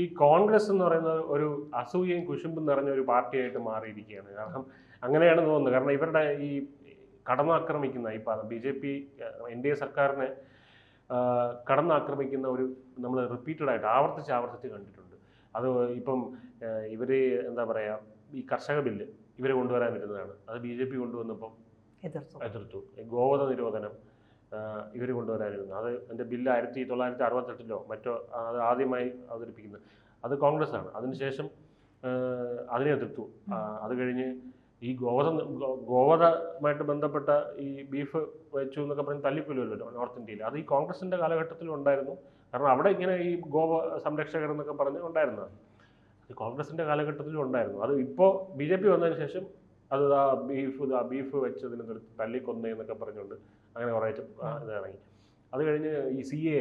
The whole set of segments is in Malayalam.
ഈ കോൺഗ്രസ് എന്ന് പറയുന്നത് ഒരു അസൂയയും കുശുമ്പും നിറഞ്ഞ ഒരു പാർട്ടിയായിട്ട് മാറിയിരിക്കുകയാണ്. കാരണം അങ്ങനെയാണ് തോന്നുന്നത് കാരണം ഇവരുടെ ഈ കടന്നാക്രമിക്കുന്ന ഈ B J P N D A സർക്കാരിനെ കടന്നാക്രമിക്കുന്ന ഒരു നമ്മൾ റിപ്പീറ്റഡ് ആയിട്ട് ആവർത്തിച്ച് ആവർത്തിച്ച് കണ്ടിട്ടുണ്ട്. അത് ഇപ്പം ഇവർ എന്താ പറയുക ഈ കർഷക ബില്ല് കൊണ്ടുവരാൻ കൊണ്ടുവരാനിരുന്നതാണ് അത് ബി ജെ പി കൊണ്ടുവന്നപ്പം എതിർത്തു. എതിർത്തു. ഗോവധ നിരോധനം ഇവർ കൊണ്ടുവരാനിരുന്നു. അത് എന്റെ ബില്ല് ആയിരത്തി തൊള്ളായിരത്തി അറുപത്തെട്ടിലോ മറ്റോ അത് ആദ്യമായി അവതരിപ്പിക്കുന്നത്. അത് കോൺഗ്രസ് ആണ് അതിനുശേഷം അതിനെ എതിർത്തു. അത് കഴിഞ്ഞ് ഈ ഗോവധ ഗോവധമായിട്ട് ബന്ധപ്പെട്ട ഈ ബീഫ് വെച്ചു എന്നൊക്കെ പറഞ്ഞ് തല്ലിക്കൊല്ലുമല്ലോ നോർത്ത് ഇന്ത്യയിൽ അത് ഈ കോൺഗ്രസിന്റെ കാലഘട്ടത്തിലും ഉണ്ടായിരുന്നു. കാരണം അവിടെ ഇങ്ങനെ ഈ ഗോവ സംരക്ഷകർ എന്നൊക്കെ പറഞ്ഞ് ഉണ്ടായിരുന്നതാണ് അത് കോൺഗ്രസിന്റെ കാലഘട്ടത്തിലും ഉണ്ടായിരുന്നു. അത് ഇപ്പോൾ ബി ജെ പി വന്നതിന് ശേഷം അത് ആ ബീഫ് ആ ബീഫ് വെച്ചതിന് തള്ളിക്കൊന്നേ എന്നൊക്കെ പറഞ്ഞുകൊണ്ട് അങ്ങനെ കുറേ ഇത് ഇറങ്ങി അത് കഴിഞ്ഞ് ഈ സി എ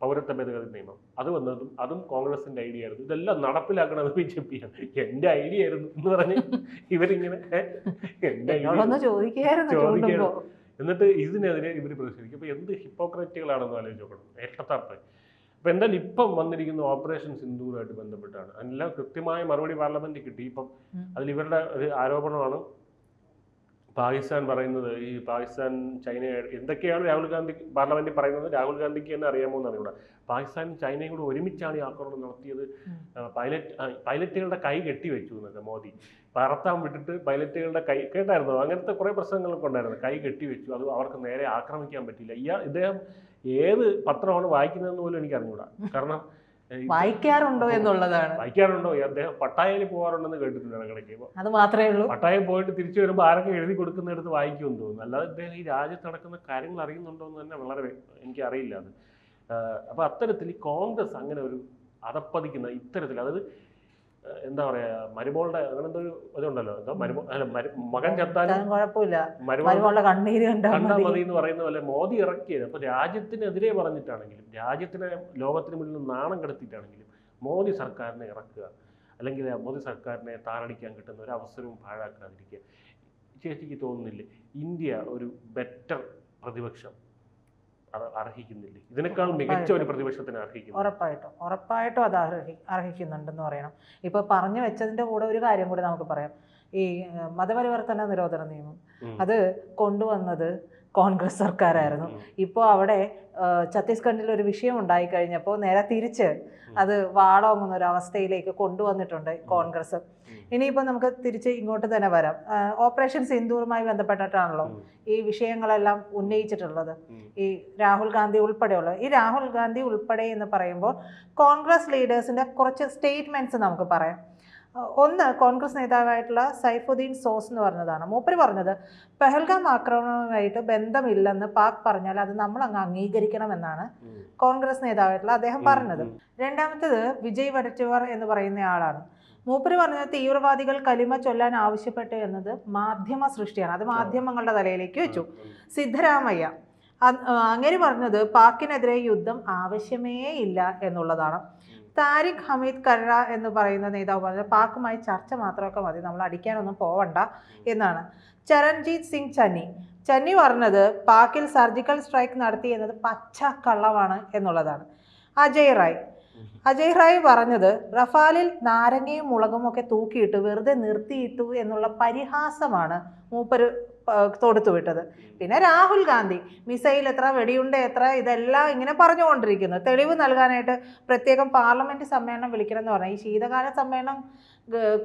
പൗരത്വ ഭേദഗതി നിയമം അത് വന്നതും അതും കോൺഗ്രസിന്റെ ഐഡിയ ആയിരുന്നു. ഇതെല്ലാം നടപ്പിലാക്കണത് ബി ജെ പി ആണ്. എന്റെ ഐഡിയ ആയിരുന്നു എന്ന് പറഞ്ഞ് ഇവരിങ്ങനെ എന്റെ. ചൂണ്ടുമ്പോ. എന്നിട്ട് ഇതിനെതിരെ ഇവർ പ്രതിഷേധിക്കും. അപ്പൊ എന്ത് ഹിപ്പോക്രറ്റുകളാണെന്ന് ആലോചിച്ച് നോക്കണം. എട്ടത്താപ്പ്. അപ്പോൾ എന്തായാലും ഇപ്പം വന്നിരിക്കുന്ന ഓപ്പറേഷൻ സിന്ധൂറുമായിട്ട് ബന്ധപ്പെട്ടാണ്. അതിനെല്ലാം കൃത്യമായ മറുപടി പാർലമെന്റ് കിട്ടി. ഇപ്പം. അതിൽ ഇവരുടെ ഒരു ആരോപണമാണ് പാകിസ്ഥാൻ പറയുന്നത് ഈ പാകിസ്ഥാൻ ചൈന എന്തൊക്കെയാണ് രാഹുൽ ഗാന്ധി പാർലമെന്റിൽ പറയുന്നത്? രാഹുൽ ഗാന്ധിക്ക് തന്നെ അറിയാമോ എന്നാണ് ഇവിടെ പാകിസ്ഥാനും ചൈനയും കൂടെ ഒരുമിച്ചാണ് ഈ ആക്രമണം നടത്തിയത്. പൈലറ്റ് പൈലറ്റുകളുടെ കൈ കെട്ടി വെച്ചു എന്നൊക്കെ മോദി. പറത്താൻ വിട്ടിട്ട് പൈലറ്റുകളുടെ കൈ കേട്ടായിരുന്നു? അങ്ങനത്തെ കുറേ പ്രശ്നങ്ങളൊക്കെ ഉണ്ടായിരുന്നു. കൈ കെട്ടി വെച്ചു. അത് അവർക്ക് നേരെ ആക്രമിക്കാൻ പറ്റില്ല ഇയാൾ ഇദ്ദേഹം ഏത് പത്രമാണ് വായിക്കുന്നതെന്ന് പോലും എനിക്ക് അറിഞ്ഞുകൂടാ. കാരണം വായിക്കാറുണ്ടോ എന്നുള്ളതാണ്. വായിക്കാറുണ്ടോ? അദ്ദേഹം പട്ടായയിൽ പോകാറുണ്ടെന്ന് കേട്ടിട്ടുണ്ട് അത് മാത്രമേ ഉള്ളൂ. പട്ടായം പോയിട്ട് തിരിച്ചു വരുമ്പോൾ ആരൊക്കെ എഴുതി കൊടുക്കുന്നിടത്ത് വായിക്കുമെന്ന് തോന്നുന്നു. അല്ലാതെ അദ്ദേഹം ഈ രാജ്യത്ത് നടക്കുന്ന കാര്യങ്ങൾ അറിയുന്നുണ്ടോ എന്ന് തന്നെ വളരെ എനിക്ക് അറിയില്ല അത്. അപ്പൊ അത്തരത്തിൽ ഈ കോൺഗ്രസ് അങ്ങനെ ഒരു അതപ്പതിക്കുന്ന ഇത്തരത്തിൽ അതായത് എന്താ പറയാ മരുമോളുടെ അങ്ങനത്തെ ഒരു ഇതുണ്ടല്ലോ. എന്താ മരുമോ അല്ല മകൻ ചത്താലും കുഴപ്പമില്ല. മരുമോളുടെ കണ്ണീര് കണ്ടാൽ മതി. എന്ന് പറയുന്ന പോലെ മോദി ഇറക്കിയത്. അപ്പൊ രാജ്യത്തിനെതിരെ പറഞ്ഞിട്ടാണെങ്കിലും രാജ്യത്തിനെ ലോകത്തിന് മുന്നിൽ നാണം കെടുത്തിയിട്ടാണെങ്കിലും മോദി സർക്കാരിനെ ഇറക്കുക അല്ലെങ്കിൽ മോദി സർക്കാരിനെ താറടിക്കാൻ കിട്ടുന്ന ഒരു അവസരവും പാഴാക്കാതിരിക്കുക. ചേച്ചിക്ക് തോന്നുന്നില്ലേ ഇന്ത്യ ഒരു ബെറ്റർ പ്രതിപക്ഷം. അർഹിക്കുന്നില്ലേ. ഇതിനേക്കാൾ മികച്ച ഒരു പ്രതിപക്ഷത്തിന് അർഹിക്കുന്നു. ഉറപ്പായിട്ടും. ഉറപ്പായിട്ടും അത് അർഹി അർഹിക്കുന്നുണ്ടെന്ന് പറയണം. ഇപ്പൊ പറഞ്ഞു വെച്ചതിന്റെ കൂടെ ഒരു കാര്യം കൂടി നമുക്ക് പറയാം. ഈ മതപരിവർത്തന നിരോധന നിയമം. അത് കൊണ്ടുവന്നത് കോൺഗ്രസ് സർക്കാരായിരുന്നു. ഇപ്പോൾ അവിടെ ഛത്തീസ്ഗഡിൽ ഒരു വിഷയം ഉണ്ടായി കഴിഞ്ഞപ്പോൾ നേരെ തിരിച്ച് അത് വാടോങ്ങുന്ന ഒരു അവസ്ഥയിലേക്ക് കൊണ്ടുവന്നിട്ടുണ്ട് കോൺഗ്രസ്. ഇനിയിപ്പോൾ നമുക്ക് തിരിച്ച് ഇങ്ങോട്ട് തന്നെ വരാം. ഓപ്പറേഷൻ സിന്ദൂറുമായി ബന്ധപ്പെട്ടിട്ടാണല്ലോ ഈ വിഷയങ്ങളെല്ലാം ഉന്നയിച്ചിട്ടുള്ളത്. ഈ രാഹുൽ ഗാന്ധി ഉൾപ്പെടെയുള്ള ഈ രാഹുൽ ഗാന്ധി ഉൾപ്പെടെ എന്ന് പറയുമ്പോൾ കോൺഗ്രസ് ലീഡേഴ്സിന്റെ കുറച്ച് സ്റ്റേറ്റ്മെന്റ്സ് നമുക്ക് പറയാം. ഒന്ന് കോൺഗ്രസ് നേതാവായിട്ടുള്ള സൈഫുദ്ദീൻ സോസ് എന്ന് പറഞ്ഞതാണ്. മൂപ്പര് പറഞ്ഞത് പെഹൽഗാം ആക്രമണവുമായിട്ട് ബന്ധമില്ലെന്ന് പാക് പറഞ്ഞാൽ അത് നമ്മൾ അങ്ങ് അംഗീകരിക്കണമെന്നാണ് കോൺഗ്രസ് നേതാവായിട്ടുള്ള അദ്ദേഹം. പറഞ്ഞത്. രണ്ടാമത്തത് വിജയ് വടറ്റുവർ എന്ന് പറയുന്ന ആളാണ്. മൂപ്പര് പറഞ്ഞത് തീവ്രവാദികൾ കലിമ ചൊല്ലാൻ ആവശ്യപ്പെട്ടു എന്നത് മാധ്യമ സൃഷ്ടിയാണ്. അത് മാധ്യമങ്ങളുടെ തലയിലേക്ക് വെച്ചു. സിദ്ധരാമയ്യ അങ്ങനെ പറഞ്ഞത് പാക്കിനെതിരെ യുദ്ധം ആവശ്യമേ ഇല്ല എന്നുള്ളതാണ്. താരിഖ് ഹമീദ് കർറ എന്ന് പറയുന്ന നേതാവ് പറഞ്ഞത് പാക്കുമായി ചർച്ച മാത്രമൊക്കെ മതി നമ്മൾ അടിക്കാനൊന്നും പോവണ്ട എന്നാണ്. ചരൺജീത് സിംഗ് ചന്നി. ചന്നി പറഞ്ഞത് പാക്കിൽ സർജിക്കൽ സ്ട്രൈക്ക് നടത്തി എന്നത് പച്ച കള്ളമാണ് എന്നുള്ളതാണ്. അജയ് റായ്. അജയ് റായ് പറഞ്ഞത് റഫാലിൽ നാരങ്ങയും മുളകും ഒക്കെ തൂക്കിയിട്ട് വെറുതെ നിർത്തിയിട്ടു എന്നുള്ള പരിഹാസമാണ് മൂപ്പര് തൊടുത്തുവിട്ടത് പിന്നെ രാഹുൽ ഗാന്ധി മിസൈൽ എത്ര വെടിയുണ്ട എത്ര ഇതെല്ലാം ഇങ്ങനെ പറഞ്ഞുകൊണ്ടിരിക്കുന്നു. തെളിവ് നൽകാനായിട്ട് പ്രത്യേകം പാർലമെന്റ് സമ്മേളനം വിളിക്കണമെന്ന് പറഞ്ഞാൽ ഈ ശീതകാല സമ്മേളനം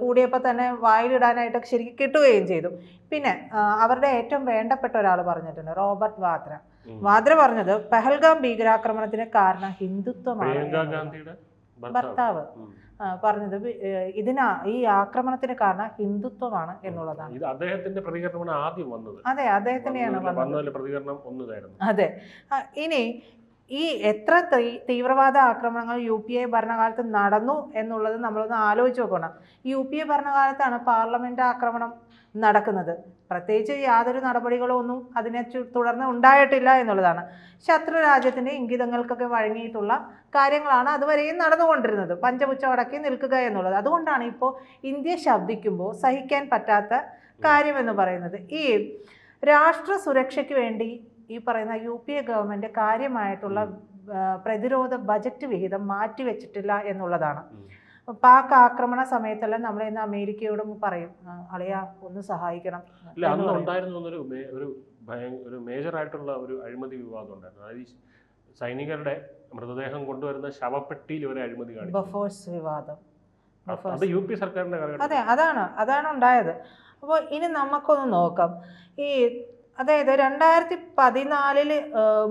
കൂടിയപ്പോൾ തന്നെ വായിലിടാനായിട്ട് ശരിക്കും കിട്ടുകയും ചെയ്തു. പിന്നെ അവരുടെ ഏറ്റവും വേണ്ടപ്പെട്ട ഒരാൾ പറഞ്ഞിട്ടുണ്ട് റോബർട്ട് വാദ്ര. വാദ്ര പറഞ്ഞത് പെഹൽഗാം ഭീകരാക്രമണത്തിന് കാരണം ഹിന്ദുത്വമാണ്. ഭർത്താവ്. പറഞ്ഞത് ഇതിനാ ഈ ആക്രമണത്തിന് കാരണം ഹിന്ദുത്വമാണ് എന്നുള്ളതാണ്. ഇത് അദ്ദേഹത്തിന്റെ പ്രതികരണമാണ് ആദ്യം വന്നത്. അതെ അദ്ദേഹത്തിനെയാണ് പ്രതികരണം ഒന്നതായിരുന്നു. അതെ. ഇനി ഈ എത്ര തീവ്രവാദ ആക്രമണങ്ങൾ യു പി എ ഭരണകാലത്ത് നടന്നു എന്നുള്ളത് നമ്മളൊന്ന് ആലോചിച്ച് നോക്കണം. യു പി എ ഭരണകാലത്താണ് പാർലമെന്റ് ആക്രമണം നടക്കുന്നത്. പ്രത്യേകിച്ച് യാതൊരു നടപടികളോ ഒന്നും അതിനെ തുടർന്ന് ഉണ്ടായിട്ടില്ല എന്നുള്ളതാണ്. ശത്രു രാജ്യത്തിന്റെ ഇംഗിതങ്ങൾക്കൊക്കെ വഴങ്ങിയിട്ടുള്ള കാര്യങ്ങളാണ് അതുവരെയും നടന്നുകൊണ്ടിരുന്നത്. പഞ്ചപുച്ഛം അടക്കി നിൽക്കുക എന്നുള്ളത്. അതുകൊണ്ടാണ് ഇപ്പോൾ ഇന്ത്യ ശബ്ദിക്കുമ്പോൾ സഹിക്കാൻ പറ്റാത്ത കാര്യമെന്ന് പറയുന്നത്. ഈ രാഷ്ട്ര സുരക്ഷയ്ക്ക് വേണ്ടി ഈ പറയുന്ന യു പി എ ഗവൺമെന്റ് കാര്യമായിട്ടുള്ള പ്രതിരോധ ബജറ്റ് വിഹിതം മാറ്റിവെച്ചിട്ടില്ല എന്നുള്ളതാണ്. പാക് ആക്രമണ സമയത്തെല്ലാം നമ്മൾ ഇന്ന് അമേരിക്കയോടും പറയും "ആ, അളിയ ഒന്ന് സഹായിക്കണം അല്ല അന്ന് ഉണ്ടായിരുന്നു ഒരു ഒരു ഒരു മേജർ ആയിട്ടുള്ള ഒരു അഴിമതി വിവാദം ഉണ്ടായിരുന്നു. അതായത് സൈനികരുടെ മൃതദേഹം കൊണ്ടുവരുന്ന ശവപ്പെട്ടിയിൽ ഒരു അഴിമതി കാണിച്ചു. ബഫേഴ്സ് വിവാദം. അത് യു പി സർക്കാരിന്റെ അതെ അതാണ് അതാണ് ഉണ്ടായത്. അപ്പോൾ ഇനി നമുക്കൊന്ന് നോക്കാം. ഈ അതായത് രണ്ടായിരത്തി പതിനാലിൽ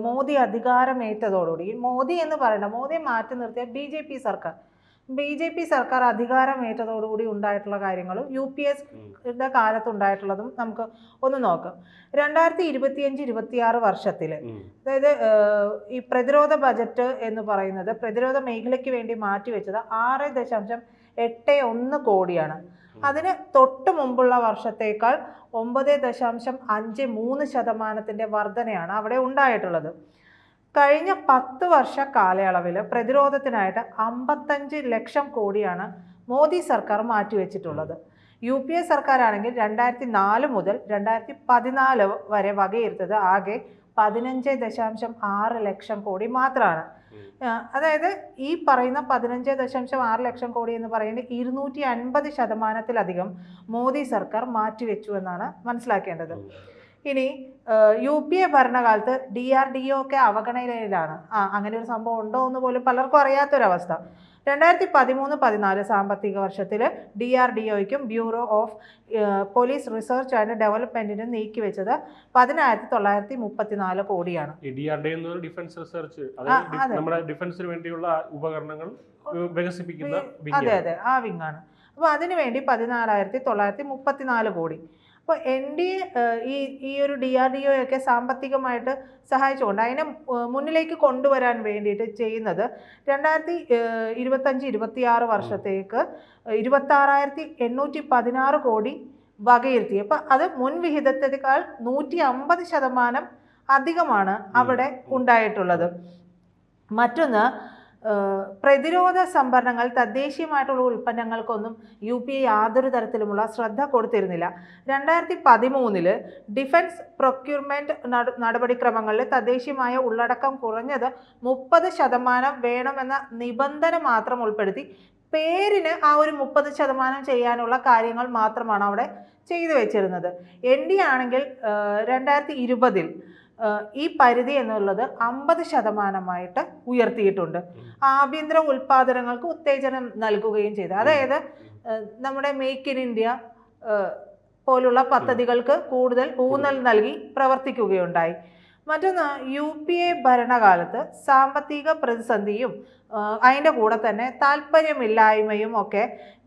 മോദി അധികാരമേറ്റതോടുകൂടി മോദി എന്ന് പറയണ്ട മോദിയെ മാറ്റി നിർത്തിയ ബി ജെ പി സർക്കാർ ബി ജെ പി സർക്കാർ അധികാരമേറ്റതോടുകൂടി ഉണ്ടായിട്ടുള്ള കാര്യങ്ങളും യു പി എസ് കാലത്തുണ്ടായിട്ടുള്ളതും നമുക്ക് ഒന്ന് നോക്കാം. രണ്ടായിരത്തി ഇരുപത്തിയഞ്ച് ഇരുപത്തിയാറ് വർഷത്തിൽ അതായത് ഈ പ്രതിരോധ ബജറ്റ് എന്ന് പറയുന്നത് പ്രതിരോധ മേഖലയ്ക്ക് വേണ്ടി മാറ്റിവെച്ചത് ആറ് ദശാംശം എട്ട് ഒന്ന് കോടിയാണ്. അതിന് തൊട്ട് മുമ്പുള്ള വർഷത്തേക്കാൾ ഒമ്പത് ദശാംശം അഞ്ച് മൂന്ന് ശതമാനത്തിന്റെ വർധനയാണ് അവിടെ ഉണ്ടായിട്ടുള്ളത്. കഴിഞ്ഞ പത്ത് വർഷ കാലയളവിൽ പ്രതിരോധത്തിനായിട്ട് അമ്പത്തഞ്ച് ലക്ഷം കോടിയാണ് മോദി സർക്കാർ മാറ്റിവെച്ചിട്ടുള്ളത്. യു പി എ സർക്കാരാണെങ്കിൽ രണ്ടായിരത്തി നാല് മുതൽ രണ്ടായിരത്തി പതിനാല് വരെ വകയിരുത്തത് ആകെ പതിനഞ്ച് ദശാംശം ആറ് ലക്ഷം കോടി മാത്രമാണ് അതായത് ഈ പറയുന്ന പതിനഞ്ച് ദശാംശം ആറ് ലക്ഷം കോടി എന്ന് പറയുന്നത് ഇരുന്നൂറ്റി അൻപത് ശതമാനത്തിലധികം മോദി സർക്കാർ മാറ്റിവെച്ചു എന്നാണ് മനസ്സിലാക്കേണ്ടത്. ഇനി യു പി എ ഭരണകാലത്ത് ഡി ആർ ഡി ഒ ഒക്കെ അവഗണനയിലാണ്. ആ അങ്ങനെ ഒരു സംഭവം ഉണ്ടോ എന്ന് പോലും പലർക്കും അറിയാത്തൊരവസ്ഥ. രണ്ടായിരത്തി പതിമൂന്ന് പതിനാല് സാമ്പത്തിക വർഷത്തിൽ D R D ഒയ്ക്കും Bureau of Police Research and ഡെവലപ്മെന്റിനും നീക്കിവെച്ചത് പതിനായിരത്തി തൊള്ളായിരത്തി മുപ്പത്തിനാല് കോടിയാണ്. ഈ D R D defence research. നമ്മുടെ ഡിഫൻസിന് വേണ്ടിയുള്ള ഉപകരണങ്ങൾ വികസിപ്പിക്കുന്ന അതെ അതെ. ആ വിങ്ങാണ് അപ്പോൾ അതിനുവേണ്ടി പതിനാലായിരത്തി തൊള്ളായിരത്തി മുപ്പത്തിനാല് കോടി. അപ്പോൾ എൻ ഡി എ ഈ ഈ ഒരു ഡി ആർ ഡി ഒക്കെ സാമ്പത്തികമായിട്ട് സഹായിച്ചുകൊണ്ട് അതിനെ മുന്നിലേക്ക് കൊണ്ടുവരാൻ വേണ്ടിയിട്ട് ചെയ്യുന്നത് രണ്ടായിരത്തി ഇരുപത്തഞ്ച് ഇരുപത്തിയാറ് വർഷത്തേക്ക് ഇരുപത്താറായിരത്തി എണ്ണൂറ്റി പതിനാറ് കോടി വകയിരുത്തി. അപ്പം അത് മുൻവിഹിതത്തേക്കാൾ നൂറ്റി അമ്പത് ശതമാനം അധികമാണ് അവിടെ ഉണ്ടായിട്ടുള്ളത്. മറ്റൊന്ന് പ്രതിരോധ സംഭരണങ്ങൾ തദ്ദേശീയമായിട്ടുള്ള ഉൽപ്പന്നങ്ങൾക്കൊന്നും യു പി എ യാതൊരു തരത്തിലുമുള്ള ശ്രദ്ധ കൊടുത്തിരുന്നില്ല. രണ്ടായിരത്തി പതിമൂന്നിൽ ഡിഫൻസ് പ്രൊക്യൂർമെന്റ് നടപടിക്രമങ്ങളിൽ തദ്ദേശീയമായ ഉള്ളടക്കം കുറഞ്ഞത് മുപ്പത് ശതമാനം വേണമെന്ന നിബന്ധന മാത്രം ഉൾപ്പെടുത്തി. പേരിന് ആ ഒരു മുപ്പത് ശതമാനം ചെയ്യാനുള്ള കാര്യങ്ങൾ മാത്രമാണ് അവിടെ ചെയ്തു വെച്ചിരുന്നത്. എൻ ഡി ആണെങ്കിൽ രണ്ടായിരത്തി ഇരുപതിൽ ഈ പരിധി എന്നുള്ളത് അമ്പത് ശതമാനമായിട്ട് ഉയർത്തിയിട്ടുണ്ട്. ആഭ്യന്തര ഉൽപാദനങ്ങൾക്ക് ഉത്തേജനം നൽകുകയും ചെയ്തു. അതായത് നമ്മുടെ മേക്ക് ഇൻ ഇന്ത്യ പോലുള്ള പദ്ധതികൾക്ക് കൂടുതൽ ഊന്നൽ നൽകി പ്രവർത്തിക്കുകയുണ്ടായി. മറ്റൊന്ന് യു പി എ ഭരണകാലത്ത് സാമ്പത്തിക പ്രതിസന്ധിയും അതിന്റെ കൂടെ തന്നെ താല്പര്യമില്ലായ്മയും ഒക്കെ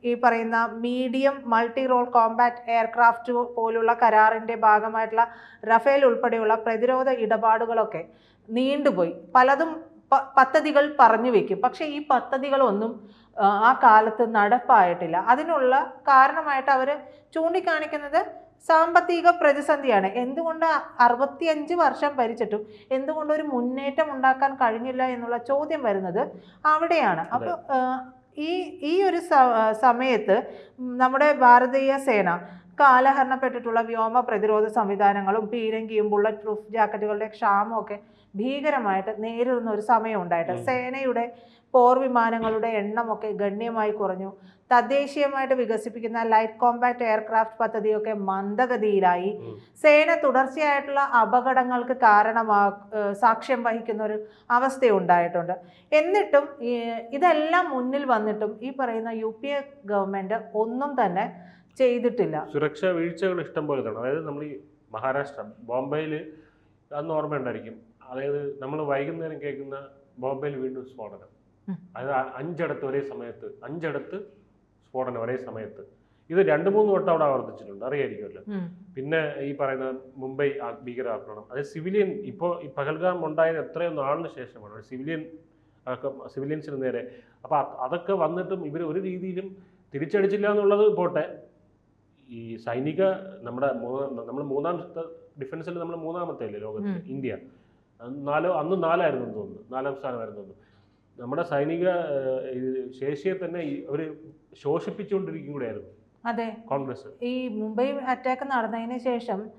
ഈ പറയുന്ന medium multi role combat aircraft പോലുള്ള കരാറിന്റെ ഭാഗമായിട്ടുള്ള റഫേൽ ഉൾപ്പെടെയുള്ള പ്രതിരോധ ഇടപാടുകളൊക്കെ നീണ്ടുപോയി. പലതും പദ്ധതികൾ പറഞ്ഞു വെക്കും. പക്ഷേ ഈ പദ്ധതികളൊന്നും ആ കാലത്ത് നടപ്പായിട്ടില്ല. അതിനുള്ള കാരണമായിട്ട് അവർ ചൂണ്ടിക്കാണിക്കുന്നത് സാമ്പത്തിക പ്രതിസന്ധിയാണ്. എന്തുകൊണ്ട് അറുപത്തിയഞ്ച് വർഷം ഭരിച്ചിട്ടും എന്തുകൊണ്ട് ഒരു മുന്നേറ്റം ഉണ്ടാക്കാൻ കഴിഞ്ഞില്ല എന്നുള്ള ചോദ്യം വരുന്നത് അവിടെയാണ്. അപ്പോൾ ഈ ഈ ഒരു സമയത്ത് നമ്മുടെ ഭാരതീയ സേന കാലഹരണപ്പെട്ടിട്ടുള്ള വ്യോമ പ്രതിരോധ സംവിധാനങ്ങളും പീരങ്കിയും ബുള്ളറ്റ് പ്രൂഫ് ജാക്കറ്റുകളുടെ ക്ഷാമമൊക്കെ ഭീകരമായിട്ട് നേരിടുന്ന ഒരു സമയം ഉണ്ടായിട്ട് സേനയുടെ പോർ വിമാനങ്ങളുടെ എണ്ണമൊക്കെ ഗണ്യമായി കുറഞ്ഞു. തദ്ദേശീയമായിട്ട് വികസിപ്പിക്കുന്ന ലൈറ്റ് കോമ്പാക്ട് എയർക്രാഫ്റ്റ് പദ്ധതിയൊക്കെ മന്ദഗതിയിലായി. സേന തുടർച്ചയായിട്ടുള്ള അപകടങ്ങൾക്ക് കാരണമാ സാക്ഷ്യം വഹിക്കുന്ന ഒരു അവസ്ഥ ഉണ്ടായിട്ടുണ്ട് എന്നിട്ടും ഇതെല്ലാം മുന്നിൽ വന്നിട്ടും ഈ പറയുന്ന യു പി എ ഗവൺമെന്റ് ഒന്നും തന്നെ ചെയ്തിട്ടില്ല. സുരക്ഷാ വീഴ്ചകൾ ഇഷ്ടം പോലെ തന്നെ അതായത് നമ്മൾ ഈ മഹാരാഷ്ട്ര ബോംബെയിൽ അന്ന് ഓർമ്മയുണ്ടായിരിക്കും. അതായത് നമ്മൾ വൈകുന്നേരം കേൾക്കുന്ന ബോംബെയിൽ വീണ്ടും സ്ഫോടനം. അതായത് അഞ്ചിടത്ത് ഒരേ സമയത്ത് അഞ്ചിടത്ത് സ്ഫോടനം ഒരേ സമയത്ത്. ഇത് രണ്ട് മൂന്ന് വട്ടം അവിടെ ആവർത്തിച്ചിട്ടുണ്ട് അറിയായിരിക്കുമല്ലോ. പിന്നെ ഈ പറയുന്ന മുംബൈ ഭീകരാക്രമണം. അതായത് സിവിലിയൻ ഇപ്പോൾ ഈ പഹൽഗാം ഉണ്ടായത് എത്രയോ നാളിന് ശേഷമാണ്. സിവിലിയൻ സിവിലിയൻസിന് നേരെ. അപ്പോൾ അതൊക്കെ വന്നിട്ടും ഇവർ ഒരു രീതിയിലും തിരിച്ചടിച്ചില്ല എന്നുള്ളത് പോട്ടെ. ഈ സൈനിക നമ്മുടെ നമ്മൾ മൂന്നാം ഡിഫൻസിൽ നമ്മൾ മൂന്നാമത്തെ അല്ലേ ലോകത്തിൽ ഇന്ത്യ. നാലോ അന്ന് നാലായിരുന്നു എന്ന് തോന്നുന്നു. നാലാം സ്ഥാനമായിരുന്നു തോന്നുന്നു നമ്മുടെ സൈനിക ശേഷിയെ തന്നെ അവർ ശോഷിപ്പിച്ചുകൊണ്ടിരിക്കും കൂടെയായിരുന്നു. അതെ. കോൺഗ്രസ്. ഈ മുംബൈ അറ്റാക്ക് നടന്നതിന് ശേഷം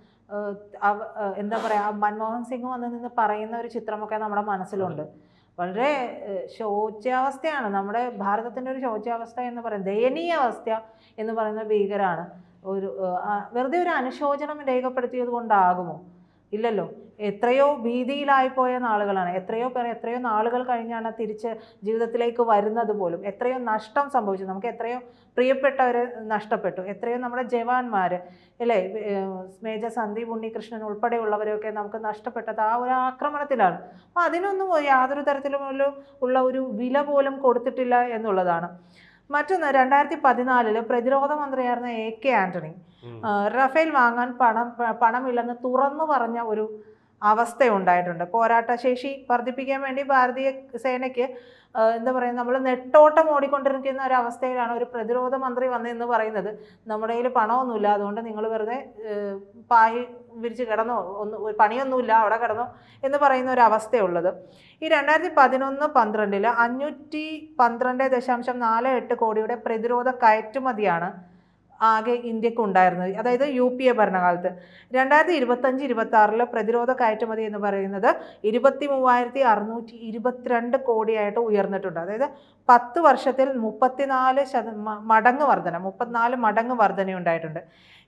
എന്താ പറയാ മൻമോഹൻ സിംഗ് വന്ന് നിന്ന് പറയുന്ന ഒരു ചിത്രമൊക്കെ നമ്മുടെ മനസ്സിലുണ്ട്. വളരെ ശോച്യാവസ്ഥയാണ്. നമ്മുടെ ഭാരതത്തിന്റെ ഒരു ശോച്യാവസ്ഥ എന്ന് പറയുന്നത് ദയനീയ അവസ്ഥ എന്ന് പറയുന്ന ഭീകരാണ്. ഒരു വെറുതെ ഒരു അനുശോചനം രേഖപ്പെടുത്തിയത് കൊണ്ടാകുമോ? ഇല്ലല്ലോ. എത്രയോ ഭീതിയിലായിപ്പോയ നാളുകളാണ്. എത്രയോ പേർ എത്രയോ നാളുകൾ കഴിഞ്ഞാണ് തിരിച്ച് ജീവിതത്തിലേക്ക് വരുന്നത് പോലും. എത്രയോ നഷ്ടം സംഭവിച്ചു. നമുക്ക് എത്രയോ പ്രിയപ്പെട്ടവർ നഷ്ടപ്പെട്ടു. എത്രയോ നമ്മുടെ ജവാന്മാർ അല്ലേ? മേജർ സന്ദീപ് ഉണ്ണികൃഷ്ണൻ ഉൾപ്പെടെയുള്ളവരെയൊക്കെ നമുക്ക് നഷ്ടപ്പെട്ടത് ആ ഒരു ആക്രമണത്തിലാണ്. അപ്പോൾ അതിനൊന്നും യാതൊരു തരത്തിലും ഉള്ള ഒരു വില പോലും കൊടുത്തിട്ടില്ല എന്നുള്ളതാണ്. മറ്റൊന്ന് രണ്ടായിരത്തി പതിനാലിൽ പ്രതിരോധ മന്ത്രിയായിരുന്ന എ കെ ആന്റണി റഫേൽ വാങ്ങാൻ പണം പണമില്ലെന്ന് തുറന്നു പറഞ്ഞ ഒരു അവസ്ഥയുണ്ടായിട്ടുണ്ട്. പോരാട്ടശേഷി വർദ്ധിപ്പിക്കാൻ വേണ്ടി ഭാരതീയ സേനയ്ക്ക് എന്താ പറയുക നമ്മൾ നെട്ടോട്ടം ഓടിക്കൊണ്ടിരിക്കുന്ന ഒരു അവസ്ഥയിലാണ് ഒരു പ്രതിരോധ മന്ത്രി വന്നതെന്ന് പറയുന്നത്. നമ്മുടെ കയ്യിൽ പണമൊന്നുമില്ല. അതുകൊണ്ട് നിങ്ങൾ വെറുതെ പായി വിരിച്ച് കിടന്നോ ഒന്ന് പണിയൊന്നുമില്ല അവിടെ കിടന്നോ എന്ന് പറയുന്ന ഒരു അവസ്ഥയുള്ളത്. ഈ രണ്ടായിരത്തി പതിനൊന്ന് പന്ത്രണ്ടിൽ അഞ്ഞൂറ്റി പന്ത്രണ്ട് ദശാംശം നാല് എട്ട് കോടിയുടെ പ്രതിരോധ കയറ്റുമതിയാണ് ആകെ ഇന്ത്യയ്ക്ക് ഉണ്ടായിരുന്നത്. അതായത് യു പി എ ഭരണകാലത്ത്. രണ്ടായിരത്തി ഇരുപത്തഞ്ച് ഇരുപത്തി ആറിലെ പ്രതിരോധ കയറ്റുമതി എന്ന് പറയുന്നത് ഇരുപത്തി മൂവായിരത്തി അറുന്നൂറ്റി ഇരുപത്തിരണ്ട് കോടിയായിട്ട് ഉയർന്നിട്ടുണ്ട്. അതായത് പത്ത് വർഷത്തിൽ മുപ്പത്തിനാല് ശത മടങ്ങ് വർധന മുപ്പത്തിനാല് മടങ്ങ് വർധനയുണ്ടായിട്ടുണ്ട്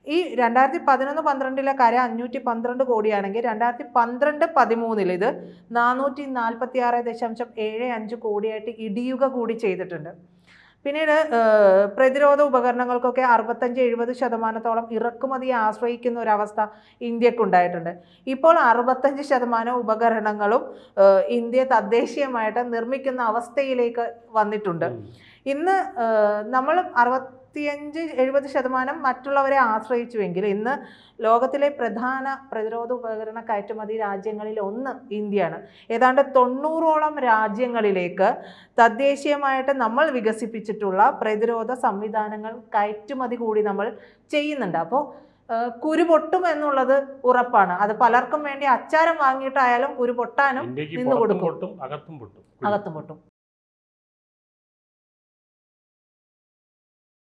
ഈ രണ്ടായിരത്തി പതിനൊന്ന് പന്ത്രണ്ടിലെ കര അഞ്ഞൂറ്റി പന്ത്രണ്ട് കോടിയാണെങ്കിൽ രണ്ടായിരത്തി പന്ത്രണ്ട് പതിമൂന്നിൽ ഇത് നാനൂറ്റി നാൽപ്പത്തി ആറ് ദശാംശം ഏഴ് അഞ്ച് കോടിയായിട്ട് ഇടിയുക കൂടി ചെയ്തിട്ടുണ്ട്. പിന്നീട് പ്രതിരോധ ഉപകരണങ്ങൾക്കൊക്കെ അറുപത്തഞ്ച് എഴുപത് ശതമാനത്തോളം ഇറക്കുമതിയെ ആശ്രയിക്കുന്ന ഒരവസ്ഥ ഇന്ത്യക്കുണ്ടായിട്ടുണ്ട്. ഇപ്പോൾ അറുപത്തഞ്ച് ശതമാനം ഉപകരണങ്ങളും ഇന്ത്യ തദ്ദേശീയമായിട്ട് നിർമ്മിക്കുന്ന അവസ്ഥയിലേക്ക് വന്നിട്ടുണ്ട്. ഇന്ന് നമ്മൾ അറുപത്തിയഞ്ച് എഴുപത് ശതമാനം മറ്റുള്ളവരെ ആശ്രയിച്ചുവെങ്കിൽ ഇന്ന് ലോകത്തിലെ പ്രധാന പ്രതിരോധ ഉപകരണ കയറ്റുമതി രാജ്യങ്ങളിൽ ഒന്ന് ഇന്ത്യയാണ്. ഏതാണ്ട് തൊണ്ണൂറോളം രാജ്യങ്ങളിലേക്ക് തദ്ദേശീയമായിട്ട് നമ്മൾ വികസിപ്പിച്ചിട്ടുള്ള പ്രതിരോധ സംവിധാനങ്ങൾ കയറ്റുമതി കൂടി നമ്മൾ ചെയ്യുന്നുണ്ട്. അപ്പോൾ കുരു പൊട്ടും എന്നുള്ളത് ഉറപ്പാണ്. അത് പലർക്കും വേണ്ടി അച്ചാരം വാങ്ങിയിട്ടായാലും കുരു പൊട്ടാനും ഇന്ത്യയ്ക്ക് നിന്ന് കൊടുക്കും. അകത്തും പൊട്ടും. അകത്തും പൊട്ടും.